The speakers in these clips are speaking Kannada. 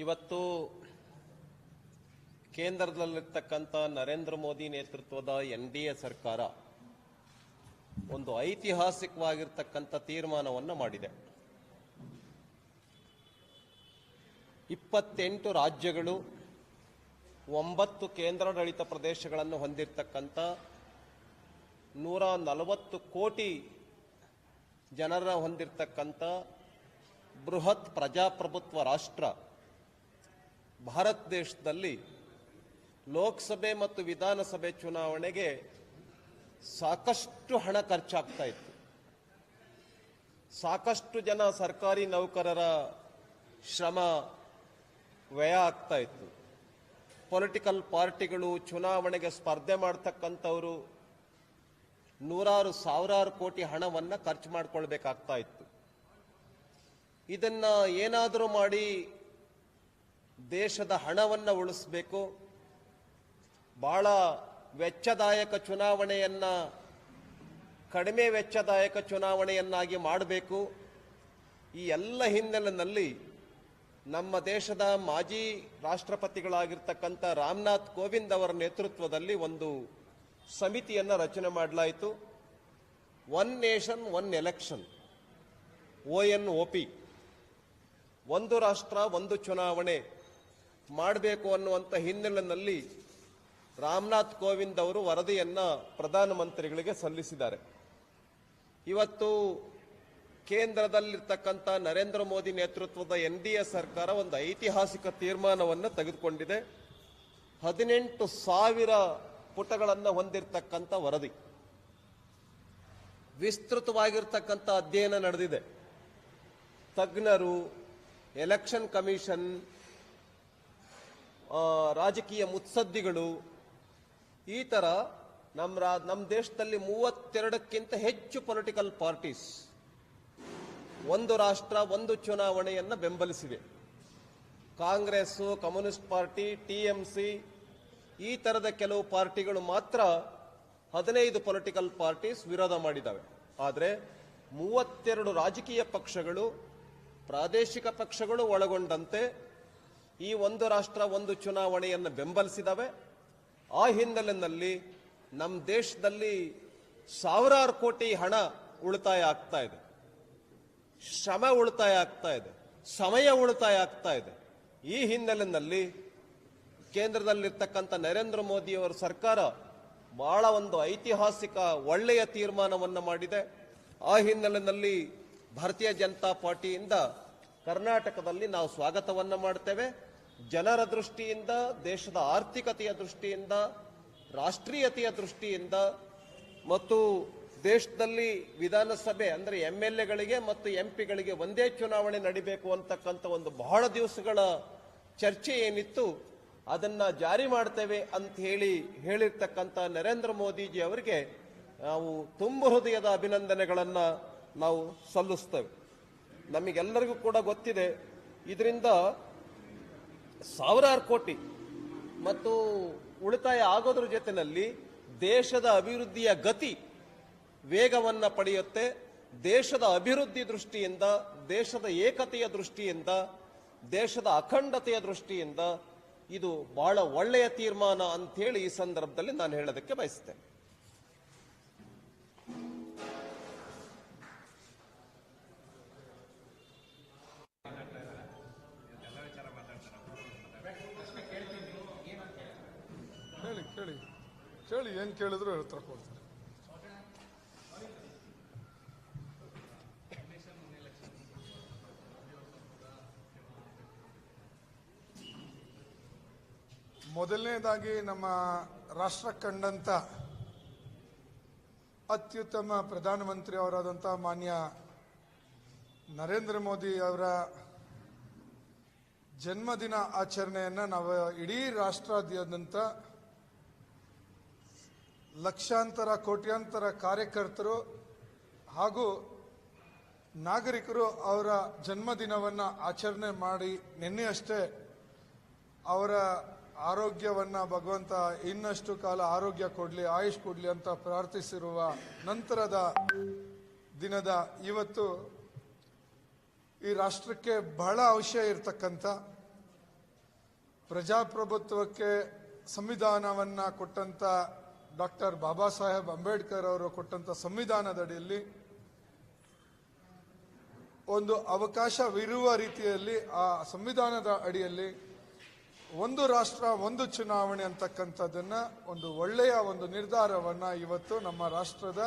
ಇವತ್ತು ಕೇಂದ್ರದಲ್ಲಿರ್ತಕ್ಕಂಥ ನರೇಂದ್ರ ಮೋದಿ ನೇತೃತ್ವದ ಎನ್ ಡಿ ಎ ಸರ್ಕಾರ ಒಂದು ಐತಿಹಾಸಿಕವಾಗಿರ್ತಕ್ಕಂಥ ತೀರ್ಮಾನವನ್ನು ಮಾಡಿದೆ. ಇಪ್ಪತ್ತೆಂಟು ರಾಜ್ಯಗಳು, ಒಂಬತ್ತು ಕೇಂದ್ರಾಡಳಿತ ಪ್ರದೇಶಗಳನ್ನು ಹೊಂದಿರತಕ್ಕಂಥ ನೂರ ನಲವತ್ತು ಕೋಟಿ ಜನರ ಹೊಂದಿರತಕ್ಕಂಥ ಬೃಹತ್ ಪ್ರಜಾಪ್ರಭುತ್ವ ರಾಷ್ಟ್ರ ಭಾರತ ದೇಶದಲ್ಲಿ ಲೋಕಸಭೆ ಮತ್ತು ವಿಧಾನಸಭೆ ಚುನಾವಣೆಗೆ ಸಾಕಷ್ಟು ಹಣ ಖರ್ಚಾಗ್ತಾ ಇತ್ತು. ಸಾಕಷ್ಟು ಜನ ಸರ್ಕಾರಿ ನೌಕರರ ಶ್ರಮ ವ್ಯಯ ಆಗ್ತಾ ಇತ್ತು. ಪೊಲಿಟಿಕಲ್ ಪಾರ್ಟಿಗಳು ಚುನಾವಣೆಗೆ ಸ್ಪರ್ಧೆ ಮಾಡ್ತಕ್ಕಂಥವರು ನೂರಾರು ಸಾವಿರಾರು ಕೋಟಿ ಹಣವನ್ನು ಖರ್ಚು ಮಾಡ್ಕೊಳ್ಬೇಕಾಗ್ತಾ ಇತ್ತು. ಇದನ್ನ ಏನಾದರೂ ಮಾಡಿ ದೇಶದ ಹಣವನ್ನು ಉಳಿಸಬೇಕು. ಬಹಳ ವೆಚ್ಚದಾಯಕ ಚುನಾವಣೆಯನ್ನ, ಕಡಿಮೆ ವೆಚ್ಚದಾಯಕ ಚುನಾವಣೆಯನ್ನಾಗಿ ಮಾಡಬೇಕು. ಈ ಎಲ್ಲ ಹಿನ್ನೆಲೆಯಲ್ಲಿ ನಮ್ಮ ದೇಶದ ಮಾಜಿ ರಾಷ್ಟ್ರಪತಿಗಳಾಗಿರ್ತಕ್ಕಂಥ ರಾಮನಾಥ್ ಕೋವಿಂದ್ ಅವರ ನೇತೃತ್ವದಲ್ಲಿ ಒಂದು ಸಮಿತಿಯನ್ನು ರಚನೆ ಮಾಡಲಾಯಿತು. One nation, one election, O N O P. ಒಂದು ರಾಷ್ಟ್ರ, ಒಂದು ಚುನಾವಣೆ. ಮಾಡಬೇಕು ಅನ್ನುವಂಥ ಹಿನ್ನೆಲೆಯಲ್ಲಿ ರಾಮನಾಥ್ ಕೋವಿಂದ್ ಅವರು ವರದಿಯನ್ನು ಪ್ರಧಾನಮಂತ್ರಿಗಳಿಗೆ ಸಲ್ಲಿಸಿದ್ದಾರೆ. ಇವತ್ತು ಕೇಂದ್ರದಲ್ಲಿರ್ತಕ್ಕಂಥ ನರೇಂದ್ರ ಮೋದಿ ನೇತೃತ್ವದ ಎನ್ ಡಿ ಎ ಸರ್ಕಾರ ಒಂದು ಐತಿಹಾಸಿಕ ತೀರ್ಮಾನವನ್ನು ತೆಗೆದುಕೊಂಡಿದೆ. ಹದಿನೆಂಟು ಸಾವಿರ ಪುಟಗಳನ್ನು ಹೊಂದಿರತಕ್ಕಂಥ ವರದಿ. ವಿಸ್ತೃತವಾಗಿರ್ತಕ್ಕಂಥ ಅಧ್ಯಯನ ನಡೆದಿದೆ. ತಜ್ಞರು, ಎಲೆಕ್ಷನ್ ಕಮಿಷನ್ ರಾಜಕೀಯ ಮುತ್ಸದ್ದಿಗಳು ಈ ಥರ ನಮ್ಮ ರಾ- ನಮ್ಮ ದೇಶದಲ್ಲಿ ಮೂವತ್ತೆರಡಕ್ಕಿಂತ ಹೆಚ್ಚು ಪೊಲಿಟಿಕಲ್ ಪಾರ್ಟೀಸ್ ಒಂದು ರಾಷ್ಟ್ರ, ಒಂದು ಚುನಾವಣೆಯನ್ನು ಬೆಂಬಲಿಸಿವೆ ಕಾಂಗ್ರೆಸ್ ಕಮ್ಯುನಿಸ್ಟ್ ಪಾರ್ಟಿ, ಟಿಎಂಸಿ, ಈ ಥರದ ಕೆಲವು ಪಾರ್ಟಿಗಳು ಮಾತ್ರ ಹದಿನೈದು ಪೊಲಿಟಿಕಲ್ ಪಾರ್ಟೀಸ್ ವಿರೋಧ ಮಾಡಿದ್ದಾವೆ. ಆದರೆ ಮೂವತ್ತೆರಡು ರಾಜಕೀಯ ಪಕ್ಷಗಳು, ಪ್ರಾದೇಶಿಕ ಪಕ್ಷಗಳು ಒಳಗೊಂಡಂತೆ ಈ ಒಂದು ರಾಷ್ಟ್ರ ಒಂದು ಚುನಾವಣೆಯನ್ನು ಬೆಂಬಲಿಸಿದವೆ. ಆ ಹಿನ್ನೆಲೆಯಲ್ಲಿ ನಮ್ಮ ದೇಶದಲ್ಲಿ ಸಾವಿರಾರು ಕೋಟಿ ಹಣ ಉಳಿತಾಯ ಆಗ್ತಾ ಇದೆ. ಶ್ರಮ ಉಳಿತಾಯ ಆಗ್ತಾ ಇದೆ. ಸಮಯ ಉಳಿತಾಯ ಆಗ್ತಾ ಇದೆ. ಈ ಹಿನ್ನೆಲೆಯಲ್ಲಿ ಕೇಂದ್ರದಲ್ಲಿರ್ತಕ್ಕಂಥ ನರೇಂದ್ರ ಮೋದಿಯವರ ಸರ್ಕಾರ ಬಹಳ ಒಂದು ಐತಿಹಾಸಿಕ ಒಳ್ಳೆಯ ತೀರ್ಮಾನವನ್ನು ಮಾಡಿದೆ. ಆ ಹಿನ್ನೆಲೆಯಲ್ಲಿ ಭಾರತೀಯ ಜನತಾ ಪಾರ್ಟಿಯಿಂದ ಕರ್ನಾಟಕದಲ್ಲಿ ನಾವು ಸ್ವಾಗತವನ್ನು ಮಾಡ್ತೇವೆ. ಜನರ ದೃಷ್ಟಿಯಿಂದ, ದೇಶದ ಆರ್ಥಿಕತೆಯ ದೃಷ್ಟಿಯಿಂದ, ರಾಷ್ಟ್ರೀಯತೆಯ ದೃಷ್ಟಿಯಿಂದ ಮತ್ತು ದೇಶದಲ್ಲಿ ವಿಧಾನಸಭೆ ಅಂದರೆ ಎಂ ಎಲ್ ಎಗಳಿಗೆ ಮತ್ತು ಎಂ ಪಿಗಳಿಗೆ ಒಂದೇ ಚುನಾವಣೆ ನಡಿಬೇಕು ಅಂತಕ್ಕಂಥ ಒಂದು ಬಹಳ ದಿವಸಗಳ ಚರ್ಚೆ ಏನಿತ್ತು, ಅದನ್ನು ಜಾರಿ ಮಾಡ್ತೇವೆ ಅಂತ ಹೇಳಿ ಹೇಳಿರ್ತಕ್ಕಂಥ ನರೇಂದ್ರ ಮೋದಿಜಿ ಅವರಿಗೆ ನಾವು ತುಂಬ ಹೃದಯದ ಅಭಿನಂದನೆಗಳನ್ನು ನಾವು ಸಲ್ಲಿಸ್ತೇವೆ. ನಮಗೆಲ್ಲರಿಗೂ ಕೂಡ ಗೊತ್ತಿದೆ. ಇದರಿಂದ ಸಾವಿರಾರು ಕೋಟಿ. ಮತ್ತು ಉಳಿತಾಯ ಆಗೋದ್ರ ಜೊತೆಯಲ್ಲಿ ದೇಶದ ಅಭಿವೃದ್ಧಿಯ ಗತಿ ವೇಗವನ್ನು ಪಡೆಯುತ್ತೆ. ದೇಶದ ಅಭಿವೃದ್ಧಿ ದೃಷ್ಟಿಯಿಂದ, ದೇಶದ ಏಕತೆಯ ದೃಷ್ಟಿಯಿಂದ, ದೇಶದ ಅಖಂಡತೆಯ ದೃಷ್ಟಿಯಿಂದ ಇದು ಬಹಳ ಒಳ್ಳೆಯ ತೀರ್ಮಾನ ಹೇಳಿ ಈ ಸಂದರ್ಭದಲ್ಲಿ ನಾನು ಹೇಳೋದಕ್ಕೆ ಬಯಸ್ತೇನೆ. ಕೇಳಿ ಕೇಳಿ. ಕೇಳಿ, ಏನು ಕೇಳಿದ್ರು ಉತ್ತರ ಮೊದಲನೇದಾಗಿ ನಮ್ಮ ರಾಷ್ಟ್ರ ಕಂಡಂತ ಅತ್ಯುತ್ತಮ ಪ್ರಧಾನಮಂತ್ರಿ ಅವರಾದಂಥ ಮಾನ್ಯ ನರೇಂದ್ರ ಮೋದಿ ಅವರ ಜನ್ಮದಿನ ಆಚರಣೆಯನ್ನು ನಾವು ಇಡೀ ರಾಷ್ಟ್ರಾದ್ಯಂತ ಲಕ್ಷಾಂತರ, ಕೋಟ್ಯಾಂತರ ಕಾರ್ಯಕರ್ತರು ಹಾಗೂ ನಾಗರಿಕರು ಅವರ ಜನ್ಮದಿನವನ್ನು ಆಚರಣೆ ಮಾಡಿ ನಿನ್ನೆಯಷ್ಟೇ ಅವರ ಆರೋಗ್ಯವನ್ನ ಭಗವಂತ ಇನ್ನಷ್ಟು ಕಾಲ ಆರೋಗ್ಯ ಕೊಡಲಿ, ಆಯುಷ್ ಕೊಡಲಿ ಅಂತ ಪ್ರಾರ್ಥಿಸಿರುವ ನಂತರದ ದಿನದ ಇವತ್ತು ಈ ರಾಷ್ಟ್ರಕ್ಕೆ ಬಹಳ ಅವಶ್ಯ ಇರತಕ್ಕಂಥ ಪ್ರಜಾಪ್ರಭುತ್ವಕ್ಕೆ ಸಂವಿಧಾನವನ್ನ ಕೊಟ್ಟಂತ ಡಾಕ್ಟರ್ ಬಾಬಾ ಸಾಹೇಬ್ ಅಂಬೇಡ್ಕರ್ ಅವರು ಕೊಟ್ಟಂತ ಸಂವಿಧಾನದ ಅಡಿಯಲ್ಲಿ ಒಂದು ಅವಕಾಶವಿರುವ ರೀತಿಯಲ್ಲಿ ಆ ಸಂವಿಧಾನದ ಅಡಿಯಲ್ಲಿ ಒಂದು ರಾಷ್ಟ್ರ, ಒಂದು ಚುನಾವಣೆ ಅಂತಕ್ಕಂಥದ್ದನ್ನ ಒಂದು ಒಳ್ಳೆಯ ಒಂದು ನಿರ್ಧಾರವನ್ನ ಇವತ್ತು ನಮ್ಮ ರಾಷ್ಟ್ರದ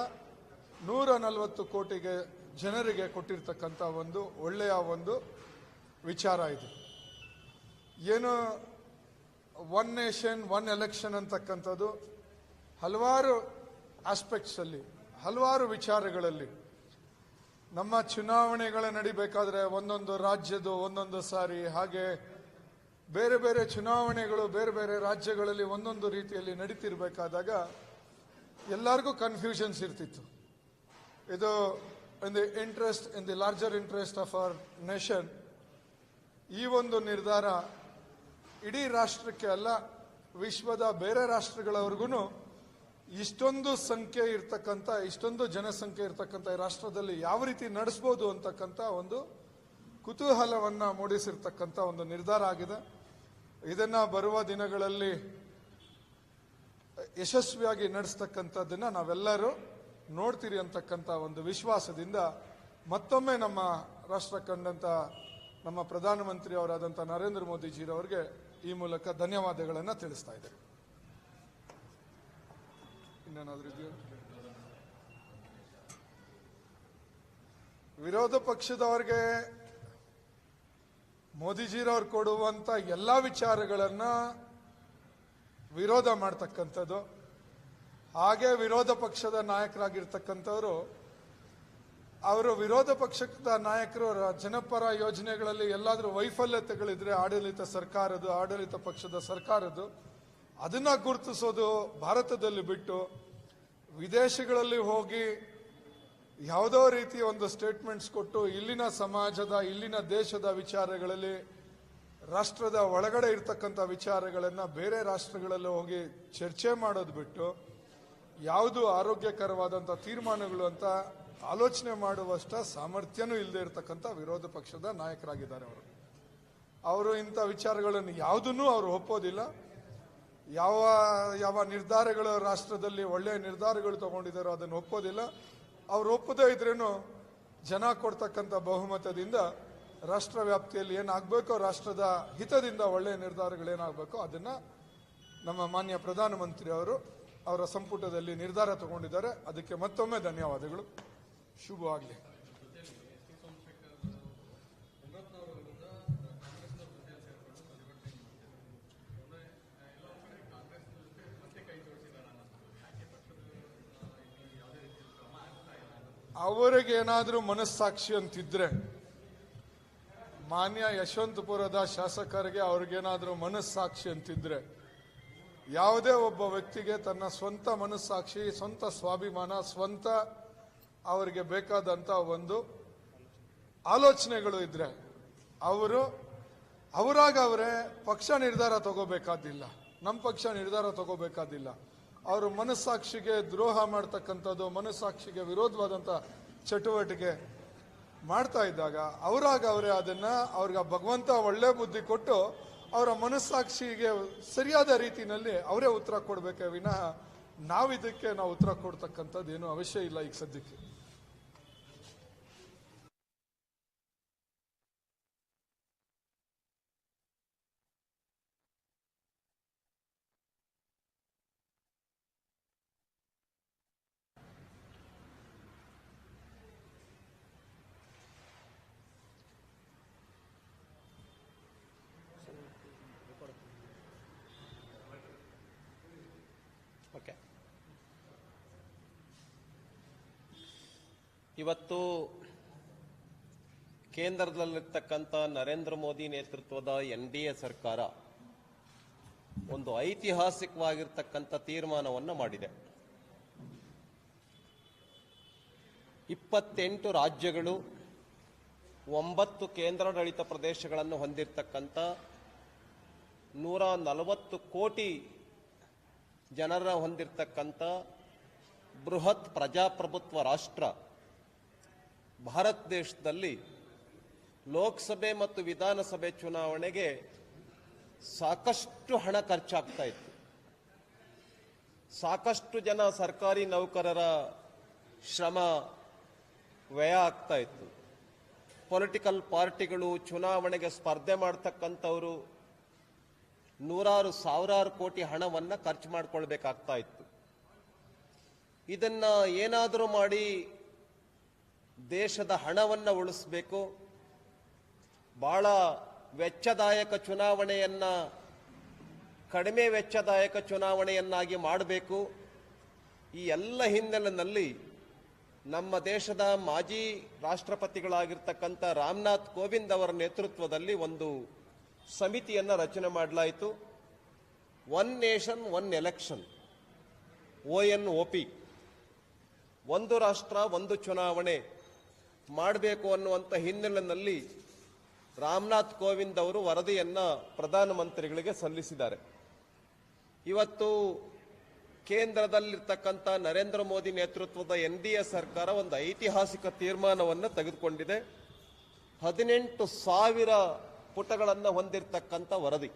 ನೂರ ನಲವತ್ತು ಕೋಟಿಗೆ ಜನರಿಗೆ ಕೊಟ್ಟಿರ್ತಕ್ಕಂಥ ಒಂದು ಒಳ್ಳೆಯ ಒಂದು ವಿಚಾರ ಇದು. ಏನು ಒನ್ ನೇಷನ್ ಒನ್ ಎಲೆಕ್ಷನ್ ಅಂತಕ್ಕಂಥದ್ದು ಹಲವಾರು ಆಸ್ಪೆಕ್ಟ್ಸಲ್ಲಿ ಹಲವಾರು ವಿಚಾರಗಳಲ್ಲಿ ನಮ್ಮ ಚುನಾವಣೆಗಳ ನಡಿಬೇಕಾದ್ರೆ ಒಂದೊಂದು ರಾಜ್ಯದ ಒಂದೊಂದು ಸಾರಿ, ಹಾಗೆ ಬೇರೆ ಬೇರೆ ಚುನಾವಣೆಗಳು ಬೇರೆ ಬೇರೆ ರಾಜ್ಯಗಳಲ್ಲಿ ಒಂದೊಂದು ರೀತಿಯಲ್ಲಿ ನಡೀತಿರ್ಬೇಕಾದಾಗ ಎಲ್ಲರಿಗೂ ಕನ್ಫ್ಯೂಷನ್ಸ್ ಇರ್ತಿತ್ತು. ಇದು in the interest in the larger interest of our nation ಈ ಒಂದು ನಿರ್ಧಾರ ಇಡೀ ರಾಷ್ಟ್ರಕ್ಕೆ ಅಲ್ಲ, ವಿಶ್ವದ ಬೇರೆ ರಾಷ್ಟ್ರಗಳವರೆಗೂ ಇಷ್ಟೊಂದು ಸಂಖ್ಯೆ ಇರ್ತಕ್ಕಂಥ, ಇಷ್ಟೊಂದು ಜನಸಂಖ್ಯೆ ಇರ್ತಕ್ಕಂಥ ಈ ರಾಷ್ಟ್ರದಲ್ಲಿ ಯಾವ ರೀತಿ ನಡೆಸ್ಬೋದು ಅಂತಕ್ಕಂಥ ಒಂದು ಕುತೂಹಲವನ್ನು ಮೂಡಿಸಿರ್ತಕ್ಕಂಥ ಒಂದು ನಿರ್ಧಾರ ಆಗಿದೆ. ಇದನ್ನು ಬರುವ ದಿನಗಳಲ್ಲಿ ಯಶಸ್ವಿಯಾಗಿ ನಡೆಸ್ತಕ್ಕಂಥದ್ದನ್ನು ನಾವೆಲ್ಲರೂ ನೋಡ್ತೀರಿ ಅಂತಕ್ಕಂಥ ಒಂದು ವಿಶ್ವಾಸದಿಂದ ಮತ್ತೊಮ್ಮೆ ನಮ್ಮ ರಾಷ್ಟ್ರ ಕಂಡಂಥ ನಮ್ಮ ಪ್ರಧಾನಮಂತ್ರಿಯವರಾದಂಥ ನರೇಂದ್ರ ಮೋದಿಜಿರವರಿಗೆ ಈ ಮೂಲಕ ಧನ್ಯವಾದಗಳನ್ನು ತಿಳಿಸ್ತಾ ಇದ್ದೇನೆ. ವಿರೋಧ ಪಕ್ಷದವ್ರಿಗೆ ಮೋದಿಜಿರವ್ರು ಕೊಡುವಂತ ಎಲ್ಲಾ ವಿಚಾರಗಳನ್ನ ವಿರೋಧ ಮಾಡ್ತಕ್ಕಂಥದ್ದು. ಹಾಗೆ ವಿರೋಧ ಪಕ್ಷದ ನಾಯಕರಾಗಿರ್ತಕ್ಕಂಥವ್ರು, ಅವರು ವಿರೋಧ ಪಕ್ಷದ ನಾಯಕರು, ಜನಪರ ಯೋಜನೆಗಳಲ್ಲಿ ಎಲ್ಲಾದರೂ ವೈಫಲ್ಯತೆಗಳಿದ್ರೆ ಆಡಳಿತ ಸರ್ಕಾರದ್ದು, ಆಡಳಿತ ಪಕ್ಷದ ಸರ್ಕಾರದ್ದು, ಅದನ್ನ ಗುರುತಿಸೋದು ಭಾರತದಲ್ಲಿ ಬಿಟ್ಟು ವಿದೇಶಗಳಲ್ಲಿ ಹೋಗಿ ಯಾವುದೋ ರೀತಿಯ ಒಂದು ಸ್ಟೇಟ್ಮೆಂಟ್ಸ್ ಕೊಟ್ಟು ಇಲ್ಲಿನ ಸಮಾಜದ, ಇಲ್ಲಿನ ದೇಶದ ವಿಚಾರಗಳಲ್ಲಿ ರಾಷ್ಟ್ರದ ಒಳಗಡೆ ಇರತಕ್ಕಂಥ ವಿಚಾರಗಳನ್ನ ಬೇರೆ ರಾಷ್ಟ್ರಗಳಲ್ಲಿ ಹೋಗಿ ಚರ್ಚೆ ಮಾಡೋದು ಬಿಟ್ಟು ಯಾವುದು ಆರೋಗ್ಯಕರವಾದಂಥ ತೀರ್ಮಾನಗಳು ಅಂತ ಆಲೋಚನೆ ಮಾಡುವಷ್ಟ ಸಾಮರ್ಥ್ಯನೂ ಇಲ್ಲದೆ ಇರತಕ್ಕಂಥ ವಿರೋಧ ಪಕ್ಷದ ನಾಯಕರಾಗಿದ್ದಾರೆ ಅವರು. ಅವರು ಇಂಥ ವಿಚಾರಗಳನ್ನು ಯಾವುದನ್ನೂ ಅವರು ಒಪ್ಪೋದಿಲ್ಲ. ಯಾವ ಯಾವ ನಿರ್ಧಾರಗಳು ರಾಷ್ಟ್ರದಲ್ಲಿ ಒಳ್ಳೆಯ ನಿರ್ಧಾರಗಳು ತಗೊಂಡಿದ್ದಾರೋ ಅದನ್ನು ಒಪ್ಪೋದಿಲ್ಲ. ಅವ್ರು ಒಪ್ಪದೇ ಇದ್ರೇನು ಜನ ಕೊಡ್ತಕ್ಕಂಥ ಬಹುಮತದಿಂದ ರಾಷ್ಟ್ರ ವ್ಯಾಪ್ತಿಯಲ್ಲಿ ಏನಾಗಬೇಕೋ, ರಾಷ್ಟ್ರದ ಹಿತದಿಂದ ಒಳ್ಳೆಯ ನಿರ್ಧಾರಗಳೇನಾಗಬೇಕೋ ಅದನ್ನು ನಮ್ಮ ಮಾನ್ಯ ಪ್ರಧಾನಮಂತ್ರಿ ಅವರು ಅವರ ಸಂಪುಟದಲ್ಲಿ ನಿರ್ಧಾರ ತಗೊಂಡಿದ್ದಾರೆ. ಅದಕ್ಕೆ ಮತ್ತೊಮ್ಮೆ ಧನ್ಯವಾದಗಳು. ಶುಭವಾಗಲಿ. ಅವರಿಗೇನಾದ್ರೂ ಮನಸ್ಸಾಕ್ಷಿ ಅಂತಿದ್ರೆ, ಮಾನ್ಯ ಯಶವಂತಪುರದ ಶಾಸಕರಿಗೆ ಅವ್ರಿಗೇನಾದರೂ ಮನಸ್ಸಾಕ್ಷಿ ಅಂತಿದ್ರೆ, ಯಾವುದೇ ಒಬ್ಬ ವ್ಯಕ್ತಿಗೆ ತನ್ನ ಸ್ವಂತ ಮನಸ್ಸಾಕ್ಷಿ, ಸ್ವಂತ ಸ್ವಾಭಿಮಾನ, ಸ್ವಂತ ಅವರಿಗೆ ಬೇಕಾದಂಥ ಒಂದು ಆಲೋಚನೆಗಳು ಇದ್ರೆ, ಅವರು, ಅವರಾಗ ಅವರೇ ಪಕ್ಷ ನಿರ್ಧಾರ ತಗೋಬೇಕಾದಿಲ್ಲ. ನಮ್ಮ ಪಕ್ಷ ನಿರ್ಧಾರ ತಗೋಬೇಕಾದಿಲ್ಲ. ಅವರು ಮನಸ್ಸಾಕ್ಷಿಗೆ ದ್ರೋಹ ಮಾಡ್ತಕ್ಕಂಥದ್ದು, ಮನಸ್ಸಾಕ್ಷಿಗೆ ವಿರೋಧವಾದಂಥ ಚಟುವಟಿಕೆ ಮಾಡ್ತಾ ಇದ್ದಾಗ ಅವರಾಗ ಅವರೇ ಅದನ್ನು ಅವ್ರಿಗೆ ಭಗವಂತ ಒಳ್ಳೆ ಬುದ್ಧಿ ಕೊಟ್ಟು ಅವರ ಮನಸ್ಸಾಕ್ಷಿಗೆ ಸರಿಯಾದ ರೀತಿಯಲ್ಲಿ ಅವರೇ ಉತ್ತರ ಕೊಡಬೇಕೆ ವಿನಃ ನಾವಿದಕ್ಕೆ ನಾವು ಉತ್ತರ ಕೊಡ್ತಕ್ಕಂಥದ್ದು ಏನೂ ಅವಶ್ಯ ಇಲ್ಲ ಈಗ ಸದ್ಯಕ್ಕೆ. ಓಕೆ. ಇವತ್ತು ಕೇಂದ್ರದಲ್ಲಿರ್ತಕ್ಕಂಥ ನರೇಂದ್ರ ಮೋದಿ ನೇತೃತ್ವದ ಎನ್ ಡಿ ಎ ಸರ್ಕಾರ ಒಂದು ಐತಿಹಾಸಿಕವಾಗಿರ್ತಕ್ಕಂಥ ತೀರ್ಮಾನವನ್ನು ಮಾಡಿದೆ. ಇಪ್ಪತ್ತೆಂಟು ರಾಜ್ಯಗಳು, ಒಂಬತ್ತು ಕೇಂದ್ರಾಡಳಿತ ಪ್ರದೇಶಗಳನ್ನು ಹೊಂದಿರತಕ್ಕಂಥ ನೂರ ನಲವತ್ತು ಕೋಟಿ ಜನರ ಹೊಂದಿರತಕ್ಕಂಥ ಬೃಹತ್ ಪ್ರಜಾಪ್ರಭುತ್ವ ರಾಷ್ಟ್ರ ಭಾರತ ದೇಶದಲ್ಲಿ ಲೋಕಸಭೆ ಮತ್ತು ವಿಧಾನಸಭೆ ಚುನಾವಣೆಗೆ ಸಾಕಷ್ಟು ಹಣ ಖರ್ಚಾಗ್ತಾ ಇತ್ತು. ಸಾಕಷ್ಟು ಜನ ಸರ್ಕಾರಿ ನೌಕರರ ಶ್ರಮ ವ್ಯಯ ಆಗ್ತಾ ಇತ್ತು. ಪೊಲಿಟಿಕಲ್ ಪಾರ್ಟಿಗಳು ಚುನಾವಣೆಗೆ ಸ್ಪರ್ಧೆ ಮಾಡ್ತಕ್ಕಂಥವರು ನೂರಾರು ಸಾವಿರಾರು ಕೋಟಿ ಹಣವನ್ನು ಖರ್ಚು ಮಾಡ್ಕೊಳ್ಬೇಕಾಗ್ತಾ ಇತ್ತು. ಇದನ್ನ ಏನಾದರೂ ಮಾಡಿ ದೇಶದ ಹಣವನ್ನು ಉಳಿಸಬೇಕು. ಬಹಳ ವೆಚ್ಚದಾಯಕ ಚುನಾವಣೆಯನ್ನ, ಕಡಿಮೆ ವೆಚ್ಚದಾಯಕ ಚುನಾವಣೆಯನ್ನಾಗಿ ಮಾಡಬೇಕು. ಈ ಎಲ್ಲ ಹಿನ್ನೆಲೆಯಲ್ಲಿ ನಮ್ಮ ದೇಶದ ಮಾಜಿ ರಾಷ್ಟ್ರಪತಿಗಳಾಗಿರ್ತಕ್ಕಂಥ ರಾಮನಾಥ್ ಕೋವಿಂದ್ ಅವರ ನೇತೃತ್ವದಲ್ಲಿ ಒಂದು ಸಮಿತಿಯನ್ನು ರಚನೆ ಮಾಡಲಾಯಿತು. One nation one election O N O P ಒಂದು ರಾಷ್ಟ್ರ, ಒಂದು ಚುನಾವಣೆ ಮಾಡಬೇಕು ಅನ್ನುವಂಥ ಹಿನ್ನೆಲೆಯಲ್ಲಿ ರಾಮನಾಥ್ ಕೋವಿಂದ್ ಅವರು ವರದಿಯನ್ನು ಪ್ರಧಾನಮಂತ್ರಿಗಳಿಗೆ ಸಲ್ಲಿಸಿದ್ದಾರೆ. ಇವತ್ತು ಕೇಂದ್ರದಲ್ಲಿರ್ತಕ್ಕಂಥ ನರೇಂದ್ರ ಮೋದಿ ನೇತೃತ್ವದ ಎನ್ ಡಿ ಎ ಸರ್ಕಾರ ಒಂದು ಐತಿಹಾಸಿಕ ತೀರ್ಮಾನವನ್ನು ತೆಗೆದುಕೊಂಡಿದೆ. ಹದಿನೆಂಟು ಸಾವಿರ ಪುಟಗಳನ್ನು ಹೊಂದಿರತಕ್ಕಂಥ ವರದಿ.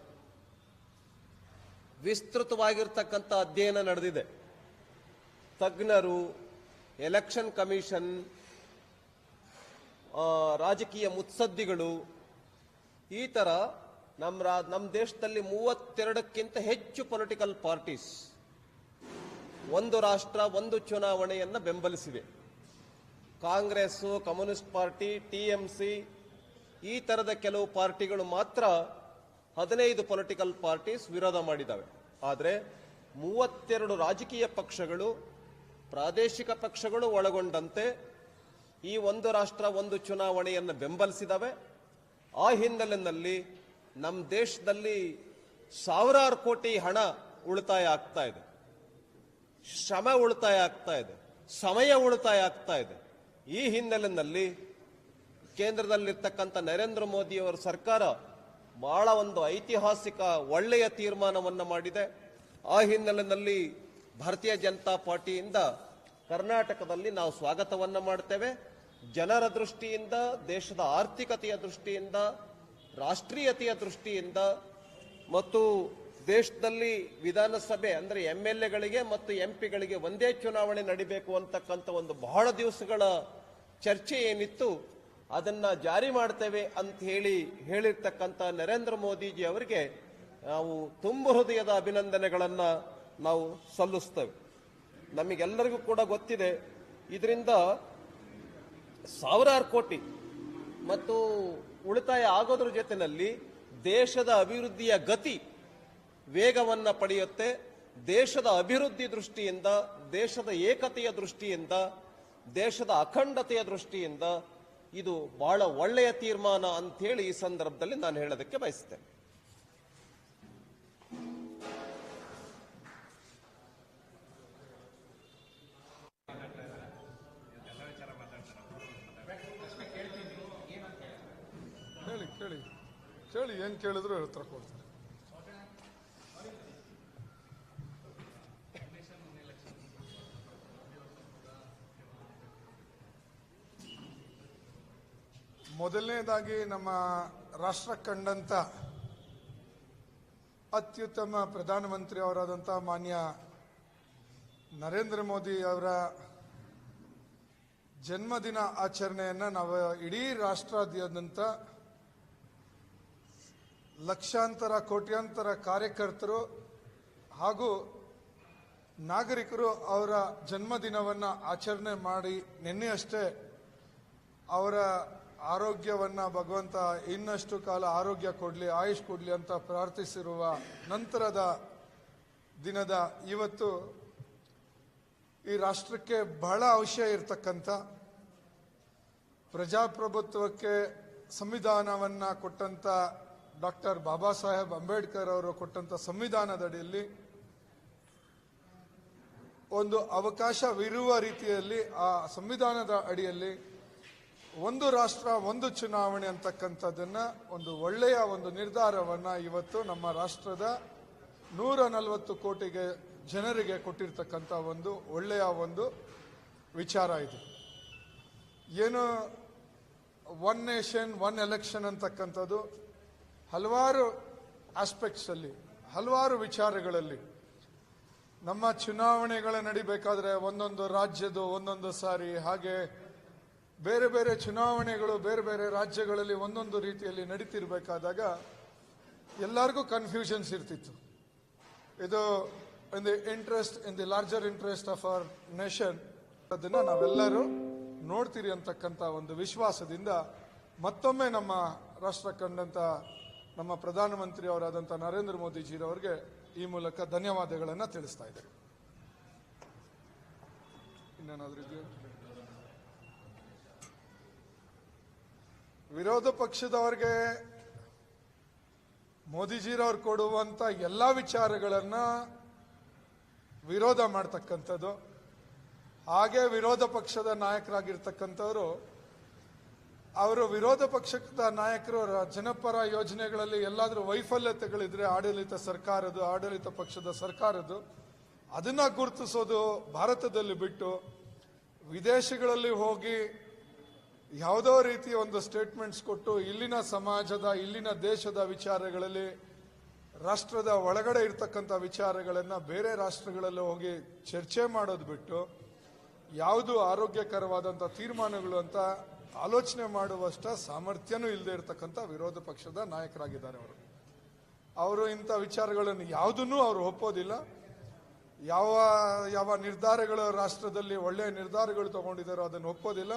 ವಿಸ್ತೃತವಾಗಿರ್ತಕ್ಕಂಥ ಅಧ್ಯಯನ ನಡೆದಿದೆ. ತಜ್ಞರು, ಎಲೆಕ್ಷನ್ ಕಮಿಷನ್ ರಾಜಕೀಯ ಮುತ್ಸದ್ದಿಗಳು, ಈ ಥರ ನಮ್ಮ ರಾ ನಮ್ಮ ದೇಶದಲ್ಲಿ ಮೂವತ್ತೆರಡಕ್ಕಿಂತ ಹೆಚ್ಚು ಪೊಲಿಟಿಕಲ್ ಪಾರ್ಟೀಸ್ ಒಂದು ರಾಷ್ಟ್ರ, ಒಂದು ಚುನಾವಣೆಯನ್ನು ಬೆಂಬಲಿಸಿವೆ. ಕಾಂಗ್ರೆಸ್ಸು, ಕಮ್ಯುನಿಸ್ಟ್ ಪಾರ್ಟಿ ಟಿಎಂಸಿ ಈ ತರದ ಕೆಲವು ಪಾರ್ಟಿಗಳು ಮಾತ್ರ ಹದಿನೈದು ಪೊಲಿಟಿಕಲ್ ಪಾರ್ಟೀಸ್ ವಿರೋಧ ಮಾಡಿದ್ದಾವೆ. ಆದರೆ ಮೂವತ್ತೆರಡು ರಾಜಕೀಯ ಪಕ್ಷಗಳು, ಪ್ರಾದೇಶಿಕ ಪಕ್ಷಗಳು ಒಳಗೊಂಡಂತೆ ಈ ಒಂದು ರಾಷ್ಟ್ರ ಒಂದು ಚುನಾವಣೆಯನ್ನು ಬೆಂಬಲಿಸಿದವೆ. ಆ ಹಿನ್ನೆಲೆಯಲ್ಲಿ ನಮ್ಮ ದೇಶದಲ್ಲಿ ಸಾವಿರಾರು ಕೋಟಿ ಹಣ ಉಳಿತಾಯ ಆಗ್ತಾ ಇದೆ. ಶ್ರಮ ಉಳಿತಾಯ ಆಗ್ತಾ ಇದೆ. ಸಮಯ ಉಳಿತಾಯ ಆಗ್ತಾ ಇದೆ. ಈ ಹಿನ್ನೆಲೆಯಲ್ಲಿ ಕೇಂದ್ರದಲ್ಲಿರ್ತಕ್ಕಂಥ ನರೇಂದ್ರ ಮೋದಿಯವರ ಸರ್ಕಾರ ಬಹಳ ಒಂದು ಐತಿಹಾಸಿಕ ಒಳ್ಳೆಯ ತೀರ್ಮಾನವನ್ನು ಮಾಡಿದೆ. ಆ ಹಿನ್ನೆಲೆಯಲ್ಲಿ ಭಾರತೀಯ ಜನತಾ ಪಾರ್ಟಿಯಿಂದ ಕರ್ನಾಟಕದಲ್ಲಿ ನಾವು ಸ್ವಾಗತವನ್ನು ಮಾಡ್ತೇವೆ. ಜನರ ದೃಷ್ಟಿಯಿಂದ, ದೇಶದ ಆರ್ಥಿಕತೆಯ ದೃಷ್ಟಿಯಿಂದ, ರಾಷ್ಟ್ರೀಯತೆಯ ದೃಷ್ಟಿಯಿಂದ ಮತ್ತು ದೇಶದಲ್ಲಿ ವಿಧಾನಸಭೆ ಅಂದರೆ ಎಂ ಎಲ್ ಎಗಳಿಗೆ ಮತ್ತು ಎಂ ಪಿಗಳಿಗೆ ಒಂದೇ ಚುನಾವಣೆ ನಡಿಬೇಕು ಅಂತಕ್ಕಂಥ ಒಂದು ಬಹಳ ದಿವಸಗಳ ಚರ್ಚೆ ಏನಿತ್ತು. ಅದನ್ನ ಜಾರಿ ಮಾಡ್ತೇವೆ ಅಂತ ಹೇಳಿ ಹೇಳಿರ್ತಕ್ಕಂಥ ನರೇಂದ್ರ ಮೋದಿಜಿ ಅವರಿಗೆ ನಾವು ತುಂಬ ಹೃದಯದ ಅಭಿನಂದನೆಗಳನ್ನು ನಾವು ಸಲ್ಲಿಸ್ತೇವೆ. ನಮಗೆಲ್ಲರಿಗೂ ಕೂಡ ಗೊತ್ತಿದೆ, ಇದರಿಂದ ಸಾವಿರಾರು ಕೋಟಿ ಮತ್ತು ಉಳಿತಾಯ ಆಗೋದ್ರ ಜೊತೆಯಲ್ಲಿ ದೇಶದ ಅಭಿವೃದ್ಧಿಯ ಗತಿ ವೇಗವನ್ನ ಪಡೆಯುತ್ತೆ. ದೇಶದ ಅಭಿವೃದ್ಧಿ ದೃಷ್ಟಿಯಿಂದ, ದೇಶದ ಏಕತೆಯ ದೃಷ್ಟಿಯಿಂದ, ದೇಶದ ಅಖಂಡತೆಯ ದೃಷ್ಟಿಯಿಂದ ಇದು ಬಹಳ ಒಳ್ಳೆಯ ತೀರ್ಮಾನ ಅಂತ ಹೇಳಿ ಈ ಸಂದರ್ಭದಲ್ಲಿ ನಾನು ಹೇಳೋದಕ್ಕೆ ಬಯಸ್ತೇನೆ. ಕೇಳಿ ಕೇಳಿ ಕೇಳಿ, ಏನು ಕೇಳಿದ್ರು ಹೇಳ್ತಾರೆ ಕೊಡ್ತಾರೆ ಮೊದಲನೇದಾಗಿ ನಮ್ಮ ರಾಷ್ಟ್ರ ಕಂಡಂತ ಅತ್ಯುತ್ತಮ ಪ್ರಧಾನಮಂತ್ರಿ ಅವರಾದಂಥ ಮಾನ್ಯ ನರೇಂದ್ರ ಮೋದಿ ಅವರ ಜನ್ಮದಿನ ಆಚರಣೆಯನ್ನು ನಾವು ಇಡೀ ರಾಷ್ಟ್ರಾದ್ಯಂತ ಲಕ್ಷಾಂತರ, ಕೋಟ್ಯಾಂತರ ಕಾರ್ಯಕರ್ತರು ಹಾಗೂ ನಾಗರಿಕರು ಅವರ ಜನ್ಮದಿನವನ್ನ ಆಚರಣೆ ಮಾಡಿ ನಿನ್ನೆಯಷ್ಟೇ ಅವರ ಆರೋಗ್ಯವನ್ನ ಭಗವಂತ ಇನ್ನಷ್ಟು ಕಾಲ ಆರೋಗ್ಯ ಕೊಡಲಿ, ಆಯುಷ್ ಕೊಡಲಿ ಅಂತ ಪ್ರಾರ್ಥಿಸಿರುವ ನಂತರದ ದಿನದ ಇವತ್ತು ಈ ರಾಷ್ಟ್ರಕ್ಕೆ ಬಹಳ ಅವಶ್ಯ ಇರತಕ್ಕಂಥ ಪ್ರಜಾಪ್ರಭುತ್ವಕ್ಕೆ ಸಂವಿಧಾನವನ್ನ ಕೊಟ್ಟಂತ ಡಾಕ್ಟರ್ ಬಾಬಾ ಸಾಹೇಬ್ ಅಂಬೇಡ್ಕರ್ ಅವರು ಕೊಟ್ಟಂತ ಸಂವಿಧಾನದಡಿಯಲ್ಲಿ ಒಂದು ಅವಕಾಶವಿರುವ ರೀತಿಯಲ್ಲಿ ಆ ಸಂವಿಧಾನದ ಅಡಿಯಲ್ಲಿ ಒಂದು ರಾಷ್ಟ್ರ, ಒಂದು ಚುನಾವಣೆ ಅಂತಕ್ಕಂಥದ್ದನ್ನ ಒಂದು ಒಳ್ಳೆಯ ಒಂದು ನಿರ್ಧಾರವನ್ನ ಇವತ್ತು ನಮ್ಮ ರಾಷ್ಟ್ರದ ನೂರ ನಲವತ್ತು ಕೋಟಿಗೆ ಜನರಿಗೆ ಕೊಟ್ಟಿರ್ತಕ್ಕಂಥ ಒಂದು ಒಳ್ಳೆಯ ಒಂದು ವಿಚಾರ ಇದು. ಏನು ಒನ್ ನೇಷನ್, ಒನ್ ಎಲೆಕ್ಷನ್ ಅಂತಕ್ಕಂಥದ್ದು ಹಲವಾರು ಆಸ್ಪೆಕ್ಟ್ಸ್ ಅಲ್ಲಿ ಹಲವಾರು ವಿಚಾರಗಳಲ್ಲಿ ನಮ್ಮ ಚುನಾವಣೆಗಳ ನಡಿಬೇಕಾದ್ರೆ ಒಂದೊಂದು ರಾಜ್ಯದ ಒಂದೊಂದು ಸಾರಿ ಹಾಗೆ ಬೇರೆ ಬೇರೆ ಚುನಾವಣೆಗಳು ಬೇರೆ ಬೇರೆ ರಾಜ್ಯಗಳಲ್ಲಿ ಒಂದೊಂದು ರೀತಿಯಲ್ಲಿ ನಡೀತಿರ್ಬೇಕಾದಾಗ ಎಲ್ಲರಿಗೂ ಕನ್ಫ್ಯೂಷನ್ಸ್ ಇರ್ತಿತ್ತು. ಇದು in the interest in the larger interest of our nation ಅದನ್ನ ನಾವೆಲ್ಲರೂ ನೋಡ್ತೀರಿ ಅಂತಕ್ಕಂಥ ಒಂದು ವಿಶ್ವಾಸದಿಂದ ಮತ್ತೊಮ್ಮೆ ನಮ್ಮ ರಾಷ್ಟ್ರ ಕಂಡಂಥ ನಮ್ಮ ಪ್ರಧಾನಮಂತ್ರಿ ಅವರಾದಂಥ ನರೇಂದ್ರ ಮೋದಿಜಿರವರಿಗೆ ಈ ಮೂಲಕ ಧನ್ಯವಾದಗಳನ್ನು ತಿಳಿಸ್ತಾ ಇದ್ದೇವೆ ಇನ್ನೇನಾದರೂ ವಿರೋಧ ಪಕ್ಷದವರಿಗೆ ಮೋದಿಜಿರವ್ರು ಕೊಡುವಂತ ಎಲ್ಲ ವಿಚಾರಗಳನ್ನ ವಿರೋಧ ಮಾಡ್ತಕ್ಕಂಥದ್ದು. ಹಾಗೆ ವಿರೋಧ ಪಕ್ಷದ ನಾಯಕರಾಗಿರ್ತಕ್ಕಂಥವ್ರು, ಅವರು ವಿರೋಧ ಪಕ್ಷದ ನಾಯಕರು ಜನಪರ ಯೋಜನೆಗಳಲ್ಲಿ ಎಲ್ಲಾದರೂ ವೈಫಲ್ಯತೆಗಳಿದ್ರೆ ಆಡಳಿತ ಸರ್ಕಾರದ್ದು, ಆಡಳಿತ ಪಕ್ಷದ ಸರ್ಕಾರದ್ದು, ಅದನ್ನ ಗುರುತಿಸೋದು ಭಾರತದಲ್ಲಿ ಬಿಟ್ಟು ವಿದೇಶಗಳಲ್ಲಿ ಹೋಗಿ ಯಾವುದೋ ರೀತಿಯ ಒಂದು ಸ್ಟೇಟ್ಮೆಂಟ್ಸ್ ಕೊಟ್ಟು ಇಲ್ಲಿನ ಸಮಾಜದ, ಇಲ್ಲಿನ ದೇಶದ ವಿಚಾರಗಳಲ್ಲಿ, ರಾಷ್ಟ್ರದ ಒಳಗಡೆ ಇರ್ತಕ್ಕಂಥ ವಿಚಾರಗಳನ್ನ ಬೇರೆ ರಾಷ್ಟ್ರಗಳಲ್ಲಿ ಹೋಗಿ ಚರ್ಚೆ ಮಾಡೋದು ಬಿಟ್ಟು ಯಾವುದು ಆರೋಗ್ಯಕರವಾದಂಥ ತೀರ್ಮಾನಗಳು ಅಂತ ಆಲೋಚನೆ ಮಾಡುವಷ್ಟ ಸಾಮರ್ಥ್ಯನೂ ಇಲ್ಲದೆ ಇರತಕ್ಕಂಥ ವಿರೋಧ ಪಕ್ಷದ ನಾಯಕರಾಗಿದ್ದಾರೆ ಅವರು. ಅವರು ಇಂಥ ವಿಚಾರಗಳನ್ನು ಯಾವುದನ್ನೂ ಅವರು ಒಪ್ಪೋದಿಲ್ಲ. ಯಾವ ಯಾವ ನಿರ್ಧಾರಗಳು ರಾಷ್ಟ್ರದಲ್ಲಿ ಒಳ್ಳೆಯ ನಿರ್ಧಾರಗಳು ತಗೊಂಡಿದ್ದಾರೋ ಅದನ್ನು ಒಪ್ಪೋದಿಲ್ಲ.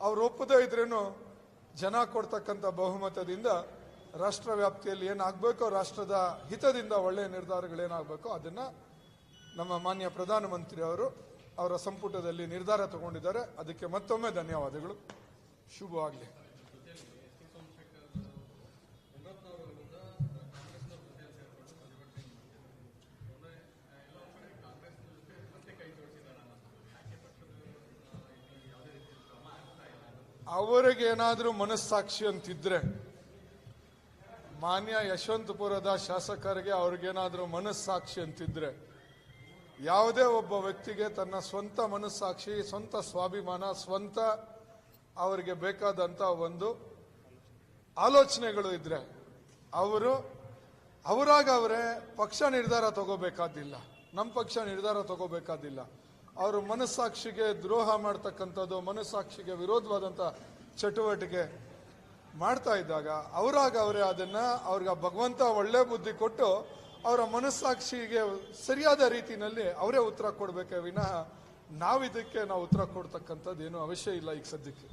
ಅವ್ರು ಒಪ್ಪದೇ ಇದ್ರೇನು ಜನ ಕೊಡ್ತಕ್ಕಂಥ ಬಹುಮತದಿಂದ ರಾಷ್ಟ್ರ ವ್ಯಾಪ್ತಿಯಲ್ಲಿ ಏನಾಗಬೇಕೋ ರಾಷ್ಟ್ರದ ಹಿತದಿಂದ ಒಳ್ಳೆಯ ನಿರ್ಧಾರಗಳು ಏನಾಗಬೇಕೋ ಅದನ್ನ ನಮ್ಮ ಮಾನ್ಯ ಪ್ರಧಾನಮಂತ್ರಿ ಅವರು ಅವರ ಸಂಪುಟದಲ್ಲಿ ನಿರ್ಧಾರ ತಗೊಂಡಿದ್ದಾರೆ. ಅದಕ್ಕೆ ಮತ್ತೊಮ್ಮೆ ಧನ್ಯವಾದಗಳು. ಶುಭವಾಗಲಿ. ಅವರಿಗೆ ಏನಾದರೂ ಮನಸ್ಸಾಕ್ಷಿ ಅಂತಿದ್ರೆ, ಮಾನ್ಯ ಯಶವಂತಪುರದ ಶಾಸಕರಿಗೆ ಅವ್ರಿಗೇನಾದರೂ ಮನಸ್ಸಾಕ್ಷಿ ಅಂತಿದ್ರೆ, ಯಾವುದೇ ಒಬ್ಬ ವ್ಯಕ್ತಿಗೆ ತನ್ನ ಸ್ವಂತ ಮನಸ್ಸಾಕ್ಷಿ, ಸ್ವಂತ ಸ್ವಾಭಿಮಾನ, ಸ್ವಂತ ಅವರಿಗೆ ಬೇಕಾದಂಥ ಒಂದು ಆಲೋಚನೆಗಳು ಇದ್ರೆ, ಅವರು, ಅವರಾಗ ಅವರೇ ಪಕ್ಷ ನಿರ್ಧಾರ ತಗೋಬೇಕಾದಿಲ್ಲ. ನಮ್ಮ ಪಕ್ಷ ನಿರ್ಧಾರ ತಗೋಬೇಕಾದಿಲ್ಲ. ಅವರು ಮನಸ್ಸಾಕ್ಷಿಗೆ ದ್ರೋಹ ಮಾಡ್ತಕ್ಕಂಥದ್ದು, ಮನಸ್ಸಾಕ್ಷಿಗೆ ವಿರೋಧವಾದಂಥ ಚಟುವಟಿಕೆ ಮಾಡ್ತಾ ಇದ್ದಾಗ ಅವರಾಗ ಅವರೇ ಅದನ್ನು ಅವ್ರಿಗೆ ಭಗವಂತ ಒಳ್ಳೆ ಬುದ್ಧಿ ಕೊಟ್ಟು ಅವರ ಮನಸ್ಸಾಕ್ಷಿಗೆ ಸರಿಯಾದ ರೀತಿಯಲ್ಲಿ ಅವರೇ ಉತ್ತರ ಕೊಡಬೇಕೆ ವಿನಃ ನಾವಿದಕ್ಕೆ ನಾವು ಉತ್ತರ ಕೊಡ್ತಕ್ಕಂಥದ್ದು ಏನೂ ಅವಶ್ಯ ಇಲ್ಲ ಈಗ ಸದ್ಯಕ್ಕೆ.